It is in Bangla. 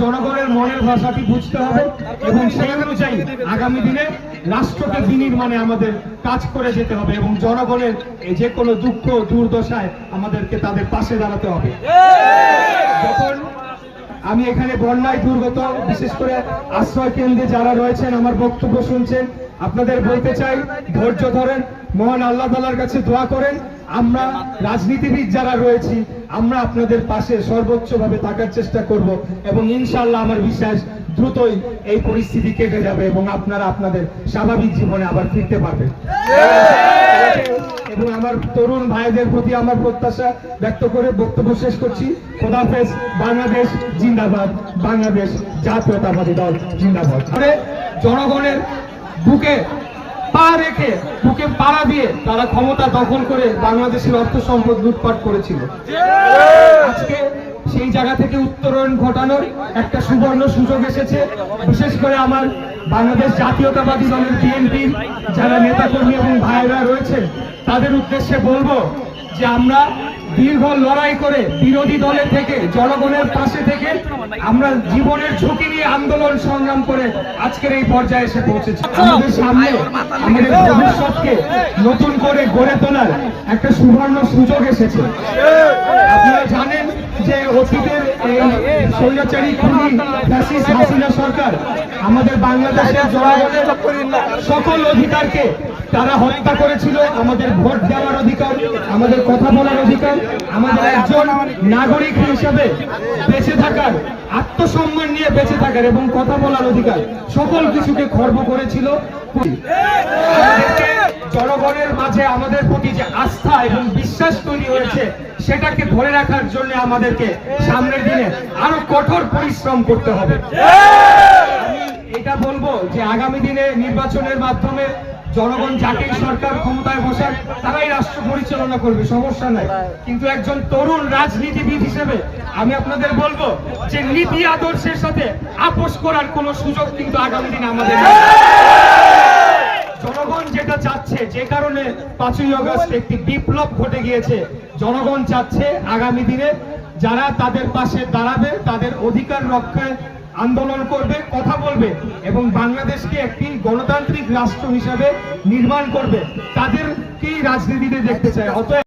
জনগণের মনের ভাষাটি বুঝতে হবে এবং সেই অনুযায়ী আগামী দিনে রাষ্ট্রকে বিনির্মাণে আমাদের কাজ করে যেতে হবে এবং জনগণের যে কোনো দুঃখ দুর্দশায় আমাদেরকে তাদের পাশে দাঁড়াতে হবে। যখন আমি এখানে বন্যায় দুর্গত, বিশেষ করে আশ্রয় কেন্দ্রে যারা রয়েছেন, আমার বক্তব্য শুনছেন আপনাদের বলতে চাই, ধৈর্য ধরেন, মহান আল্লাহ তালার কাছে দোয়া করেন। আমরা রাজনীতিবিদ যারা রয়েছি, আমরা আপনাদের পাশে সর্বোচ্চভাবে থাকার চেষ্টা করব এবং ইনশাআল্লাহ আমার বিশ্বাস দ্রুতই এই পরিস্থিতি কেটে যাবে এবং আপনারা আপনাদের স্বাভাবিক জীবনে আবার ফিরতে পারবেন। এবং আমার তরুণ ভাইদের প্রতি আমার প্রত্যাশা ব্যক্ত করে বক্তব্য শেষ করছি। খোদাফেজ বাংলাদেশ জিন্দাবাদ, বাংলাদেশ জাতীয়তাবাদী দল জিন্দাবাদ। জনগণের বুকে পা রেখে, বুকে পাড়া দিয়ে তারা ক্ষমতা দখল করে বাংলাদেশের অর্থ সম্পদ লুটপাট করেছিল। আজকে সেই জায়গা থেকে উত্তরণ ঘটানোর একটা সুবর্ণ সুযোগ এসেছে। বিশেষ করে আমার বাংলাদেশ জাতীয়তাবাদী দলের বিএনপির যারা নেতাকর্মী এবং ভাইরা রয়েছে, তাদের উদ্দেশ্যে বলব যে আমরা দীর্ঘ লড়াই করে বিরোধী দলের থেকে জনগণের পাশে থেকে আমরা জীবনের ঝুঁকি নিয়ে আন্দোলন সংগ্রাম করে আজকের এই পর্যায়ে এসে পৌঁছেছি। আমাদের সামনে আমাদের ভবিষ্যৎকে নতুন করে গড়ে তোলার একটা সুবর্ণ সুযোগ এসেছে। আপনারা জানেন যে অতীতের এই স্বৈরাচারী খুনি ফ্যাসিস্ট হাসিনা সরকার আমাদের বাংলাদেশের জনগণের সকল অধিকারকে তারা হত্যা করেছিল, আমাদের ভোট দেওয়ার অধিকার, আমাদের কথা বলার অধিকার, আমাদের একজন নাগরিক হিসেবে বেঁচে থাকার, আত্মসম্মান নিয়ে বেঁচে থাকার এবং কথা বলার অধিকার সকল কিছুকে খর্ব করেছিল। জনগণের মাঝে আমাদের প্রতি যে আস্থা এবং বিশ্বাস তৈরি হয়েছে, সেটাকে ধরে রাখার জন্য আমাদেরকে সামনের দিনে আরও কঠোর পরিশ্রম করতে হবে। এটা বলব যে আগামী দিনে নির্বাচনের মাধ্যমে জনগণ যাকেই সরকার ক্ষমতায় বসার তারাই রাষ্ট্র পরিচালনা করবে, সমস্যা নাই। কিন্তু একজন তরুণ রাজনীতিবিদ হিসেবে আমি আপনাদের বলব যে নীতি আদর্শের সাথে আপোষ করার কোনো সুযোগ কিন্তু আগামী দিনে আমাদের জনগণ যেটা চাচ্ছে, যে কারণে পাঁচই অগস্ট একটি বিপ্লব ঘটে গিয়েছে, জনগণ চাচ্ছে আগামী দিনে যারা তাদের পাশে দাঁড়াবে, তাদের অধিকার রক্ষায় আন্দোলন করবে, কথা বলবে এবং বাংলাদেশকে একটি গণতান্ত্রিক রাষ্ট্র হিসাবে নির্মাণ করবে। তাদেরকেই রাজনীতিতে দেখতে চায়। অতএব